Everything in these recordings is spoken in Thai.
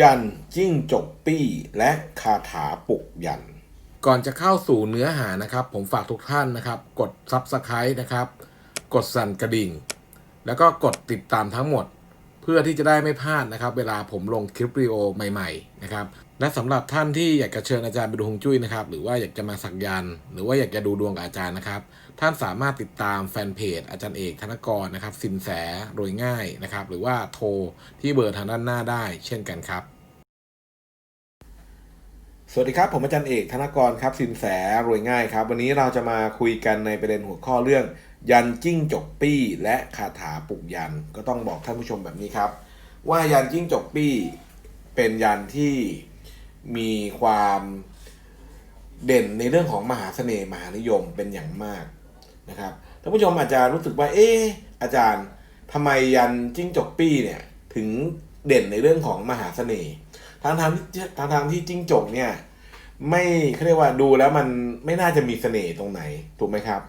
ยันจิ้งจกปี้และคาถาปลุกยัน ก่อนจะเข้าสู่เนื้อหานะครับ ผมฝากทุกท่านนะครับ กด Subscribe นะครับ กดสั่นกระดิ่ง แล้วก็กดติดตามทั้งหมด เพื่อที่จะได้ไม่พลาดนะครับ เวลาผมลงคลิปวิดีโอใหม่ๆนะครับและสำหรับท่านที่อยากจะเชิญอาจารย์ไปดูฮวงจุ้ยนะครับ หรือว่าอยากจะมาสักยันหรือว่าอยากจะดูดวงกับอาจารย์นะครับ ท่านสามารถติดตามแฟนเพจอาจารย์เอกธนกรนะครับสินแสโรยง่ายนะครับ หรือว่าโทรที่เบอร์ทางด้านหน้าได้ เช่นกันครับ สวัสดีครับ ผมอาจารย์เอกธนกรครับสินแสรวยง่ายครับ วันนี้เราจะมาคุยกันในประเด็นหัวข้อเรื่อง ยันจิ้งจกปี้ และคาถาปลุกยันก็ต้องบอกท่านผู้ชมแบบนี้ครับ ว่ายันจิ้งจกปี้ เป็นยันที่มีความเด่นในเรื่องของมหาเสน่ห์มหานิยมเป็นอย่างมาก นะครับท่านผู้ชมอาจจะรู้สึกว่าเอ๊ะอาจารย์ทำไมยันจิ้งจกปี้เนี่ยถึงเด่นในเรื่องของมหาเสน่ห์ทางทางที่ทางทางที่จิ้งจกเนี่ยไม่เขาเรียกว่าดูแล้วมันไม่น่าจะมีเสน่ห์ตรงไหนถูกไหมครับ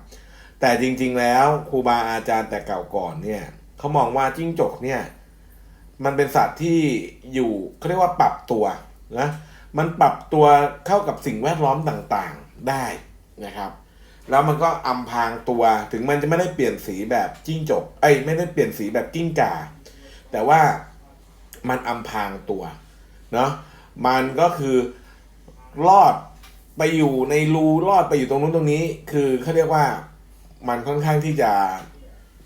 แต่จริงๆแล้วครูบาอาจารย์แต่เก่าก่อนเนี่ยเขามองว่าจิ้งจกเนี่ยมันเป็นสัตว์ที่อยู่เขาเรียกว่าปรับตัวนะมันปรับตัวเข้ากับสิ่งแวดล้อมต่างๆได้นะครับ แล้วมันก็อำพางตัว ถึงมันจะไม่ได้เปลี่ยนสีแบบจิ้งจกไอ้ยไม่ได้เปลี่ยนสีแบบกิ้งก่า แต่ว่ามันอำพางตัวเนาะมันก็คือรอดไปอยู่ในรูรอดไปอยู่ตรงนู้นตรงนี้ คือเขาเรียกว่ามันค่อนข้างที่จะ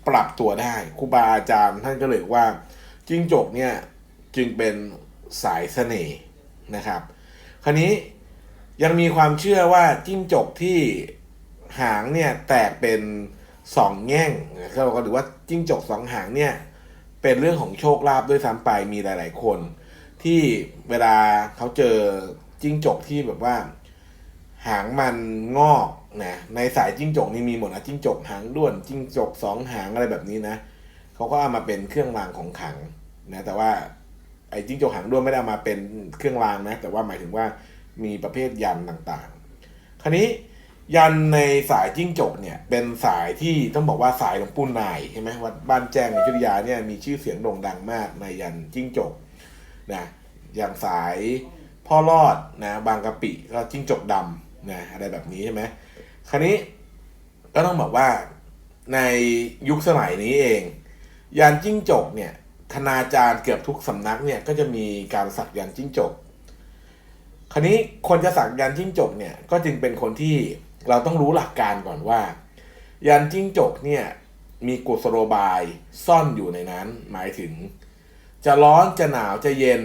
ปรับตัวได้ครูบาอาจารย์ท่านก็เลยว่าจิ้งจกเนี่ยจึงเป็นสายเสน่ห์นะครับ คราวนี้ยังมีความเชื่อว่าจิ้งจกที่ หางเนี่ยแตกเป็นสองแง่งเราก็หรือว่าจิ้งจกสองหางเนี่ยเป็นเรื่องของโชคลาภด้วยซ้ำไปมีหลาย ๆ คน ที่เวลาเขาเจอจิ้งจกที่แบบว่า หางมันงอกนะในสายจิ้งจกนี่มีหมดนะจิ้งจกหางด้วนจิ้งจกสองหางอะไรแบบนี้นะเขาก็เอามาเป็นเครื่องรางของขลังนะแต่ว่าไอ้จิ้งจกหางด้วนไม่ได้เอามาเป็นเครื่องรางนะแต่ว่าหมายถึงว่ามีประเภทยันต่างๆ คราวนี้ ยันในสายจิ้งจกเนี่ย เป็นสายที่ต้องบอกว่าสายหลวงปู่นายใช่ไหมวัดบ้านแจ้งในอยุธยาเนี่ยมีชื่อเสียงโด่งดังมากในยันจิ้งจกนะอย่างสายพ่อรอดนะบางกะปิก็จิ้งจกดำนะอะไรแบบนี้ใช่ไหมคราวนี้ก็ต้องบอกว่าในยุคสมัยนี้เอง ยันจิ้งจกเนี่ยคณาจารย์เกือบทุกสำนักเนี่ยก็จะมีการสักยันจิ้งจก คราวนี้คนจะสักยันจิ้งจกเนี่ยก็จึงเป็นคนที่ เราต้องรู้หลักการก่อนว่า ยันจิ้งจกเนี่ยมีกุศโลบายซ่อนอยู่ในนั้น หมายถึง จะร้อนจะหนาวจะเย็น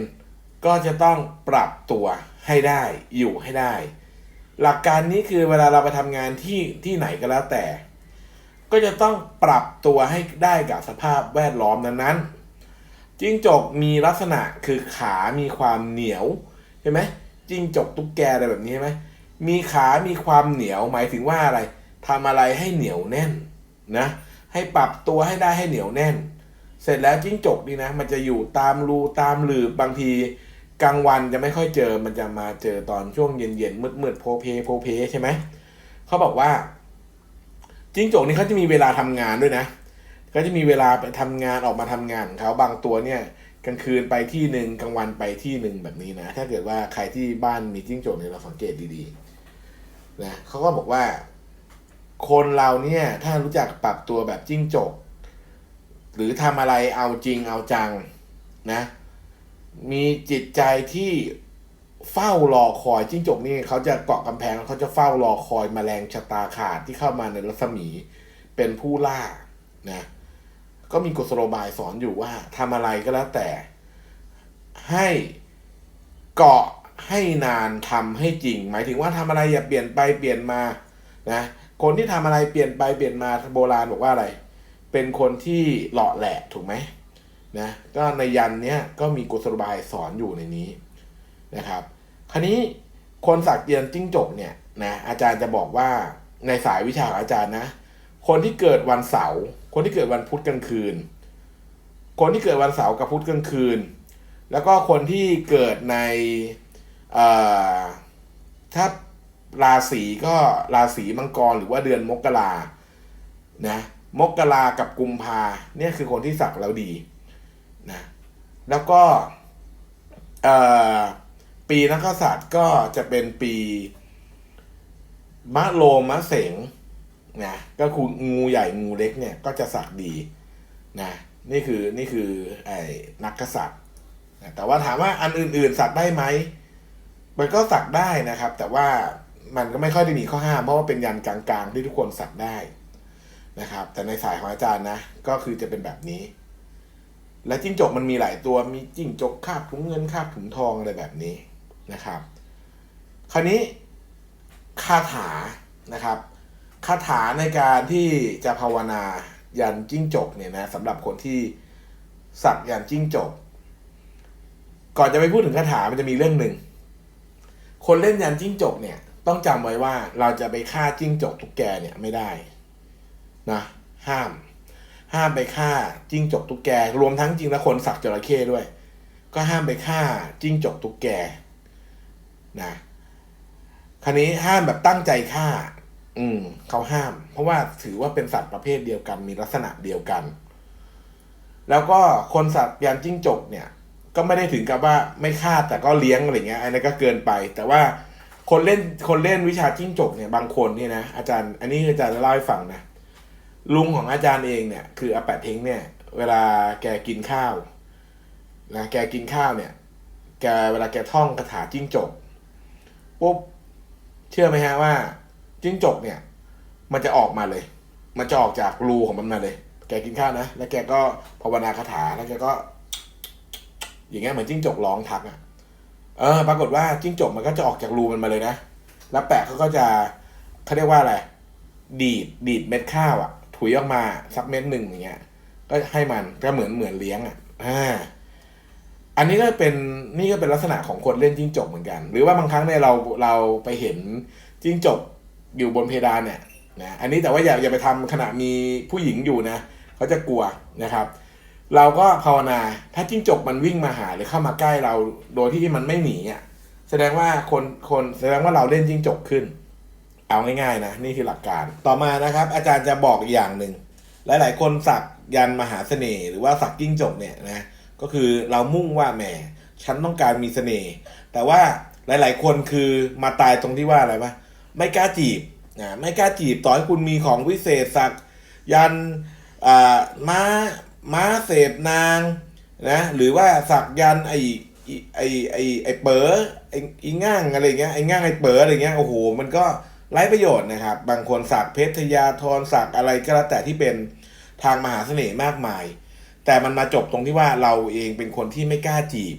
ก็จะต้องปรับตัวให้ได้อยู่ให้ได้ หลักการนี้คือเวลาเราไปทำงานที่ที่ไหนก็แล้วแต่ ก็จะต้องปรับตัวให้ได้กับสภาพแวดล้อมนั้นๆจิ้งจกมีลักษณะคือขามีความเหนียวเห็นไหมจิ้งจกตุ๊กแกอะไรแบบนี้ใช่ไหม มีขามีความเหนียวหมายถึงว่าอะไรทำอะไรให้เหนียวแน่นนะให้ปรับตัวให้ได้ให้เหนียวแน่น เสร็จแล้วจิ้งจกนี่นะ มันจะอยู่ตามรูตามหลืบบางทีกลางวันจะไม่ค่อยเจอมันจะมาเจอตอนช่วงเย็นๆมืดๆโพเพโพเพใช่ไหมเขาบอกว่า จิ้งจกนี่เขาจะมีเวลาทำงานด้วยนะเขาจะมีเวลาไปทำงานออกมาทำงานของเขาบางตัวเนี่ยกลางคืนไปที่หนึ่งกลางวันไปที่หนึ่งแบบนี้นะ ถ้าเกิดว่าใครที่บ้านมีจิ้งจกเนี่ยเราสังเกตดีๆ นะเขาก็บอกว่า คนเราเนี่ย ถ้ารู้จักปรับตัวแบบจิ้งจก หรือทำอะไรเอาจริงเอาจังนะ มีจิตใจที่เฝ้ารอคอยจิ้งจกนี่เขาจะเกาะกำแพงเขาจะเฝ้ารอคอยแมลงชะตาขาดที่เข้ามาในรัศมีเป็นผู้ล่านะก็มีกุศโลบายสอนอยู่ว่าทำอะไรก็แล้วแต่ ให้เกาะ ให้นานทำให้จริง หมายถึงว่าทำอะไรอย่าเปลี่ยนไปเปลี่ยนมานะคนที่ทำอะไรเปลี่ยนไปเปลี่ยนมาโบราณบอกว่าอะไร เป็นคนที่หล่อแหละถูกไหมนะก็ในยันเนี้ยก็มีกุศโลบายสอนอยู่ในนี้นะครับ คราวนี้คนสักเยียนจิ้งจกเนี่ยนะอาจารย์จะบอกว่าในสายวิชาของอาจารย์นะ คนที่เกิดวันเสาร์คนที่เกิดวันพุธกลางคืน คนที่เกิดวันเสาร์กับพุธกลางคืน แล้วก็คนที่เกิดใน ถ้าราศีก็ราศีมังกรหรือว่าเดือนมกรานะมกรากับกุมภาเนี่ยคือคนที่สักแล้วดีนะแล้วก็ปีนักกษัตริย์ก็จะเป็นปีมะโรมะเสงนะก็คืองูใหญ่งูเล็กเนี่ยก็จะสักดีนะนี่คือนี่คือไอ้นักกษัตริย์แต่ว่าถามว่าอันอื่นๆสักได้ไหม มันก็สักได้นะครับ แต่ว่ามันก็ไม่ค่อยได้มีข้อห้ามเพราะว่าเป็นยันกลางๆ ที่ทุกคนสักได้นะครับ แต่ในสายของอาจารย์นะ ก็คือจะเป็นแบบนี้ และจิ้งจกมันมีหลายตัวมีจิ้งจกคาบถุงเงินคาบถุงทองอะไรแบบนี้นะครับ คราวนี้คาถานะครับคาถาในการที่จะภาวนายันจิ้งจกเนี่ยนะสำหรับคนที่สักยันจิ้งจก ก่อนจะไปพูดถึงคาถามันจะมีเรื่องหนึ่ง คนเล่นยันจิ้งจกเนี่ย ต้องจำไว้ว่าเราจะไปฆ่าจิ้งจกตุกแกเนี่ยไม่ได้นะห้าม ห้ามไปฆ่าจิ้งจกตุกแก รวมทั้งจริงแล้วคนสักจระเข้ด้วย ก็ห้ามไปฆ่าจิ้งจกตุกแกนะคราวนี้ห้ามแบบตั้งใจฆ่า อืมเขาห้าม เพราะว่าถือว่าเป็นสัตว์ประเภทเดียวกัน มีลักษณะเดียวกัน แล้วก็คนสัตว์ยันจิ้งจกเนี่ย ก็ไม่ได้ถึงกับว่าไม่ฆ่าแต่ก็เลี้ยงอะไรเงี้ยอันนั้นก็เกินไป แต่ว่าคนเล่นคนเล่นวิชาจิ้งจกเนี่ยบางคนเนี่ยนะอาจารย์ อันนี้อาจารย์จะเล่าให้ฟังนะลุงของอาจารย์เองเนี่ยคืออาแปะเทงเนี่ย เวลาแกกินข้าวนะแกกินข้าวเนี่ย แกเวลาแกท่องคาถาจิ้งจกปุ๊บเชื่อไหมฮะว่า จิ้งจกเนี่ย มันจะออกมาเลย มันจะออกจากรูของมันมาเลย แกกินข้าวนะแล้วแกก็ภาวนาคาถาแล้วแกก็ อย่างเงี้ยเหมือนจิ้งจกร้องทักอะเออ ปรากฏว่าจิ้งจกมันก็จะออกจากรูมันมาเลยนะ แล้วแปะเขาก็จะเขาเรียกว่าอะไร ดีด ดีดเม็ดข้าวอะ ถุยออกมาสักเม็ดหนึ่งอย่างเงี้ย ก็ให้มันก็เหมือนเหมือนเลี้ยงอะ อ่า อันนี้ก็เป็นนี่ก็เป็นลักษณะของคนเล่นจิ้งจกเหมือนกัน หรือว่าบางครั้งเนี่ยเราเราไปเห็นจิ้งจกอยู่บนเพดานเนี่ยนะ อันนี้แต่ว่าอย่าอย่าไปทำขณะมีผู้หญิงอยู่นะเขาจะกลัวนะครับ เราก็ภาวนาถ้าจิ้งจกมันวิ่งมาหาหรือเข้ามาใกล้เราโดยที่มันไม่หนีอะแสดงว่าคนคนแสดงว่าเราเล่นจิ้งจกขึ้น เอาง่ายๆนะนี่คือหลักการต่อมานะครับ อาจารย์จะบอกอีกอย่างหนึ่งหลายๆ คนสักยันมหาเสน่ห์หรือว่าสักจิ้งจกเนี่ยนะก็คือเรามุ่งว่าแหมฉันต้องการมีเสน่ห์แต่ว่าหลาย ๆ คนคือมาตายตรงที่ว่าอะไรวะไม่กล้าจีบนะไม่กล้าจีบต่อให้คุณมีของวิเศษสักยันอ่าม้า ม้าเสพนางนะหรือว่าสักยันไอไอไอไอเป๋อไอไอง่างอะไรเงี้ยไอง่างไอเป๋ออะไรเงี้ยโอ้โหมันก็ไร้ประโยชน์นะครับ บางคนสักเพชรทยาธรสักอะไรก็แล้วแต่ที่เป็นทางมหาเสน่ห์มากมาย แต่มันมาจบตรงที่ว่าเราเองเป็นคนที่ไม่กล้าจีบ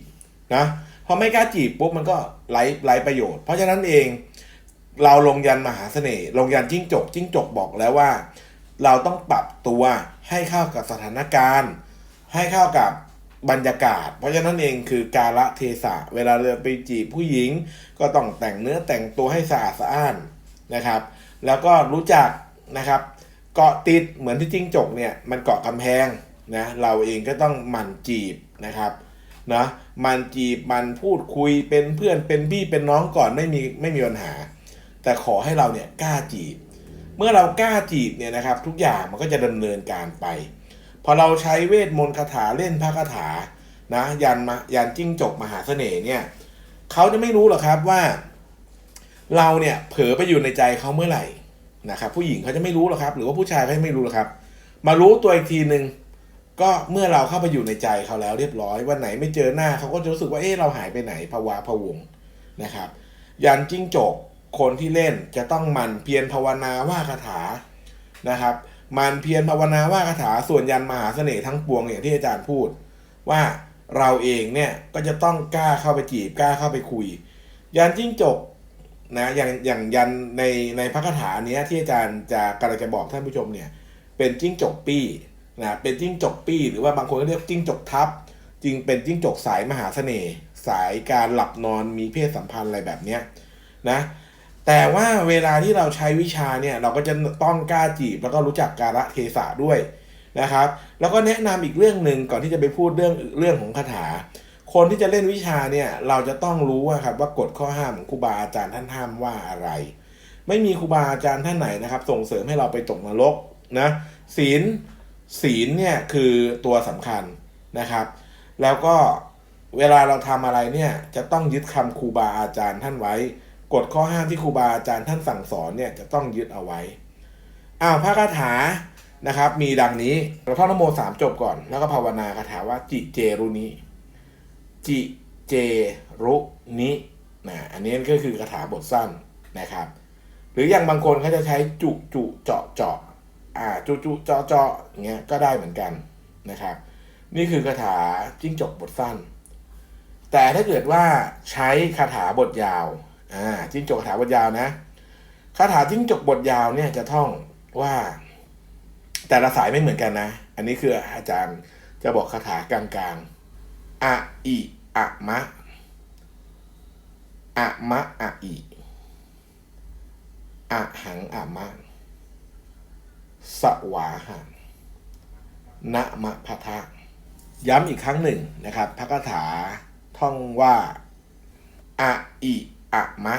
นะพอไม่กล้าจีบปุ๊บมันก็ไร้ไร้ประโยชน์ เพราะฉะนั้นเองเราลงยันมหาเสน่ห์ลงยันจิ้งจกจิ้งจกบอกแล้วว่า เราต้องปรับตัว ให้เข้ากับสถานการณ์ ให้เข้ากับบรรยากาศ เพราะฉะนั้นเองคือกาละเทศะ เวลาเราไปจีบผู้หญิง ก็ต้องแต่งเนื้อแต่งตัวให้สะอาดสะอ้านนะครับ แล้วก็รู้จักนะครับ เกาะติดเหมือนที่จิ้งจกเนี่ยมันเกาะกำแพงนะเราเองก็ต้องหมั่นจีบนะครับนะมันจีบมันพูดคุยเป็นเพื่อนเป็นพี่เป็นน้องก่อนไม่มีไม่มีปัญหา แต่ขอให้เราเนี่ยกล้าจีบ เมื่อเรากล้าจีบเนี่ยนะครับ ทุกอย่างมันก็จะดำเนินการไป พอเราใช้เวทมนต์คาถาเล่นพระคาถานะยันมายันจิ้งจกมหาเสน่ห์เนี่ยเขาจะไม่รู้หรอกครับว่า เราเนี่ยเผลอไปอยู่ในใจเขาเมื่อไหร่นะครับ ผู้หญิงเขาจะไม่รู้หรอกครับ หรือว่าผู้ชายเขาไม่รู้หรอกครับ มารู้ตัวอีกทีหนึ่งก็เมื่อเราเข้าไปอยู่ในใจเขาแล้วเรียบร้อย วันไหนไม่เจอหน้าเขาก็จะรู้สึกว่าเอ๊ะเราหายไปไหนภาวะพะวงนะครับ ยันจิ้งจก คนที่เล่นจะต้องหมันเพียรภาวนาว่าคาถานะครับมันเพียรภาวนาว่าคาถาส่วนยันมหาเสน่ห์ทั้งปวงอย่างที่อาจารย์พูด ว่าเราเองเนี่ยก็จะต้องกล้าเข้าไปจีบกล้าเข้าไปคุย ยันจิ้งจกนะอย่างอย่างยันในในพระคาถาเนี้ยที่อาจารย์จะกำลังจะบอกท่านผู้ชมเนี่ยเป็นจิ้งจกปี้นะเป็นจิ้งจกปี้ หรือว่าบางคนก็เรียกจิ้งจกทับจริงเป็นจิ้งจกสายมหาเสน่ห์สายการหลับนอนมีเพศสัมพันธ์อะไรแบบเนี้ยนะ แต่ว่าเวลาที่เราใช้วิชาเนี่ยเราก็จะต้องกล้าจีบแล้วก็รู้จักกาลเทศะด้วยนะครับ แล้วก็แนะนำอีกเรื่องหนึ่งก่อนที่จะไปพูดเรื่องเรื่องของคาถา คนที่จะเล่นวิชาเนี่ยเราจะต้องรู้ว่าครับว่ากฎข้อห้ามของครูบาอาจารย์ท่านห้ามว่าอะไร ไม่มีครูบาอาจารย์ท่านไหนนะครับ ส่งเสริมให้เราไปตกนรกนะศีลศีลเนี่ยคือตัวสำคัญนะครับ แล้วก็เวลาเราทำอะไรเนี่ยจะต้องยึดคำครูบาอาจารย์ท่านไว้ กฎข้อห้ามที่ครูบาอาจารย์ท่านสั่งสอนเนี่ยจะต้องยึดเอาไว้อ้าวพระคาถานะครับ มีดังนี้เราท่องนโมสามจบก่อนแล้วก็ภาวนาคาถาว่าจิเจรุนิจิเจรุนินะอันนี้ก็คือคาถาบทสั้นนะครับ หรืออย่างบางคนเขาจะใช้จุจุเจาะเจาะอ่าจุจุเจาะเจาะอย่างเงี้ยก็ได้เหมือนกันนะครับ นี่คือคาถาจิ้งจกบทสั้น แต่ถ้าเกิดว่าใช้คาถาบทยาว อ่าจิ้งจกคาถาบทยาวนะคาถาจิ้งจกบทยาวเนี่ยจะท่องว่า แต่ละสายไม่เหมือนกันนะ อันนี้คืออาจารย์จะบอกคาถากลางๆอะอิอะมะอะมะอะอิอะหังอะมะสวาหังนะมะพะทะย้ำอีกครั้งหนึ่งนะครับพระคาถาท่องว่าอะอิ อะมะ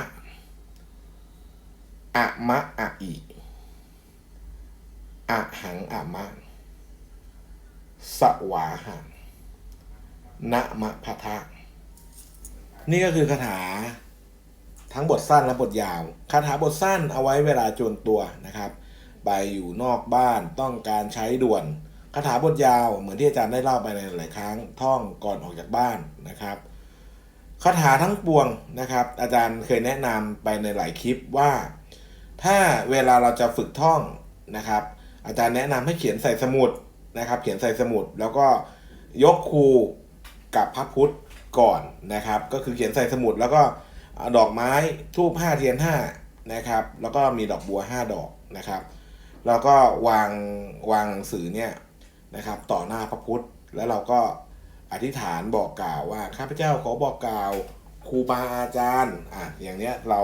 อะมะอะอิอะหังอะมะ สวาหังนะมะพะทะนี่ก็คือคาถาทั้งบทสั้นและบทยาว คาถาบทสั้นเอาไว้เวลาโจรตัวนะครับ ไปอยู่นอกบ้านต้องการใช้ด่วน คาถาบทยาวเหมือนที่อาจารย์ได้เล่าไปในหลายครั้ง ท่องก่อนออกจากบ้านนะครับ คาถาทั้งปวงนะครับ อาจารย์เคยแนะนำไปในหลายคลิปว่า ถ้าเวลาเราจะฝึกท่องนะครับ อาจารย์แนะนำให้เขียนใส่สมุดนะครับ เขียนใส่สมุด แล้วก็ยกครูกับพระพุทธก่อนนะครับ ก็คือเขียนใส่สมุดแล้วก็ดอกไม้ทูบห้าเทียนห้านะครับ แล้วก็มีดอกบัวห้าดอกนะครับ แล้วก็วางวางหนังสือเนี่ยนะครับ ต่อหน้าพระพุทธแล้วเราก็ อธิษฐานบอกกล่าวว่าข้าพเจ้าขอบอกกล่าวครูบาอาจารย์อะอย่างเนี้ยเรา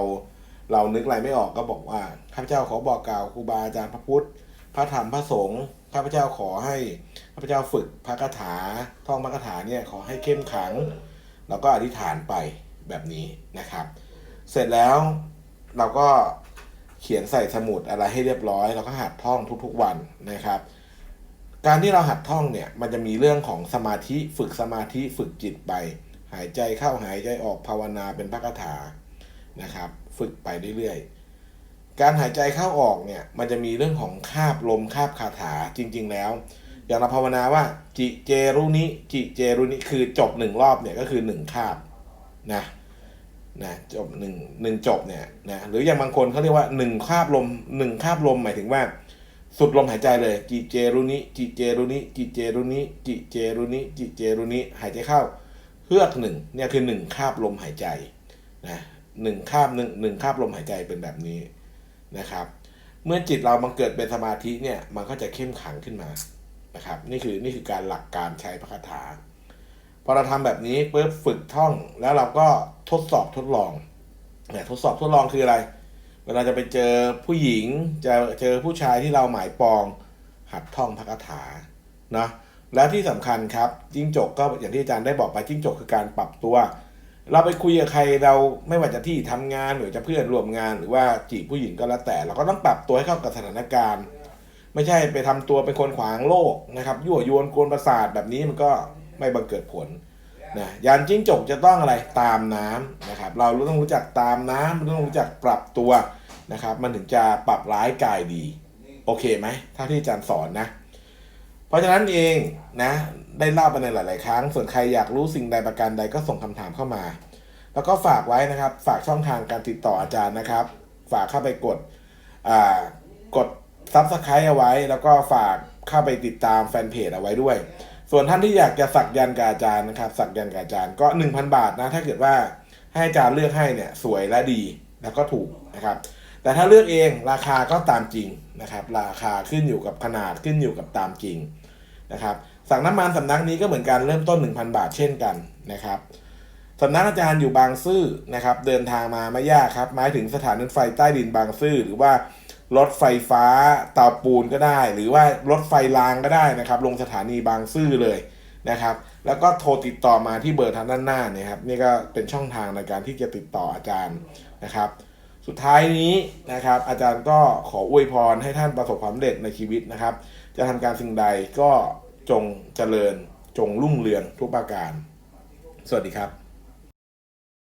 เรานึกอะไรไม่ออกก็บอกว่าข้าพเจ้าขอบอกกล่าวครูบาอาจารย์พระพุทธ พระธรรมพระสงฆ์ข้าพเจ้าขอให้ข้าพเจ้าฝึกพระคาถาท่องพระคาถาเนี่ยขอให้เข้มขัง แล้วก็อธิษฐานไปแบบนี้นะครับ เสร็จแล้วเราก็เขียนใส่สมุดอะไรให้เรียบร้อย เราก็หัดท่องทุกๆวันนะครับ การที่เราหัดท่องเนี่ยมันจะมีเรื่องของสมาธิฝึกสมาธิฝึกจิตไป หายใจเข้าหายใจออกภาวนาเป็นพระคาถานะครับ ฝึกไปเรื่อยๆ การหายใจเข้าออกเนี่ยมันจะมีเรื่องของคาบลมคาบคาถาจริง ๆ แล้ว อย่างเราภาวนาว่าจิเจรุนิจิเจรุนิคือจบหนึ่งรอบเนี่ยก็คือหนึ่งคาบนะนะจบหนึ่งหนึ่งจบเนี่ยนะหรืออย่างบางคนเขาเรียกว่าหนึ่งคาบลมหนึ่งคาบลมหมายถึงว่า สุดลมหายใจเลยจิเจรุนิจิเจรุนิจิเจรุนิจิเจรุนิจิเจรุนิหายใจเข้าเฮือกหนึ่งเนี่ยคือหนึ่งคาบลมหายใจนะหนึ่งคาบหนึ่งหนึ่งคาบลมหายใจเป็นแบบนี้นะครับ เมื่อจิตเรามันเกิดเป็นสมาธิเนี่ยมันก็จะเข้มขังขึ้นมานะครับ นี่คือนี่คือการหลักการใช้พระคาถาพอเราทำแบบนี้ปุ๊บฝึกท่องแล้วเราก็ทดสอบทดลองเนี่ยทดสอบทดลองคืออะไร เวลาจะไปเจอผู้หญิงจะเจอผู้ชายที่เราหมายปอง หัดท่องพระคาถานะและที่สำคัญครับจิ้งจกก็อย่างที่อาจารย์ได้บอกไปจิ้งจกคือการปรับตัว เราไปคุยกับใครเราไม่ว่าจะที่ทำงานหรือจะเพื่อนร่วมงาน หรือว่าจีบผู้หญิงก็แล้วแต่ เราก็ต้องปรับตัวให้เข้ากับสถานการณ์ ไม่ใช่ไปทำตัวเป็นคนขวางโลกนะครับยั่วยวนกวนประสาทแบบนี้มันก็ไม่บังเกิดผล นะยานจิ้งจกจะต้องอะไรตามน้ำนะครับ เราต้องรู้จักตามน้ำเราต้องรู้จักปรับตัวนะครับ มันถึงจะปรับร้ายกายดี โอเคไหมถ้าที่อาจารย์สอนนะ เพราะฉะนั้นเองนะได้เล่าไปในหลาย ๆ ครั้ง ส่วนใครอยากรู้สิ่งใดประการใดก็ส่งคำถามเข้ามา แล้วก็ฝากไว้นะครับ ฝากช่องทางการติดต่ออาจารย์นะครับ ฝากเข้าไปกดอ่ากดซับสไครต์เอาไว้ แล้วก็ฝากเข้าไปติดตามแฟนเพจเอาไว้ด้วย ส่วนท่านที่อยากจะสักยันกับอาจารย์นะครับ สักยันกับอาจารย์ก็ 1,000 บาทนะถ้าเกิดว่าให้อาจารย์เลือกให้เนี่ยสวยและดีแล้วก็ถูกนะครับ แต่ถ้าเลือกเองราคาก็ตามจริงนะครับ ราคาขึ้นอยู่กับขนาดขึ้นอยู่กับตามจริงนะครับสั่งน้ำมันสำนักนี้ก็เหมือนกันเริ่มต้น 1,000 บาทเช่นกันนะครับสำนักอาจารย์อยู่บางซื่อนะครับ เดินทางมาไม่ยากครับหมายถึงสถานีรถไฟใต้ดินบางซื่อหรือว่า รถไฟฟ้าเตาปูนก็ได้ หรือว่ารถไฟรางก็ได้นะครับ ลงสถานีบางซื่อเลยนะครับ แล้วก็โทรติดต่อมาที่เบอร์ทางด้านหน้าเนี่ยครับนี่ก็เป็นช่องทางในการที่จะติดต่ออาจารย์นะครับ สุดท้ายนี้นะครับ อาจารย์ก็ขออวยพรให้ท่านประสบความสำเร็จในชีวิตนะครับ จะทำการสิ่งใดก็จงเจริญจงรุ่งเรืองทุกประการ สวัสดีครับ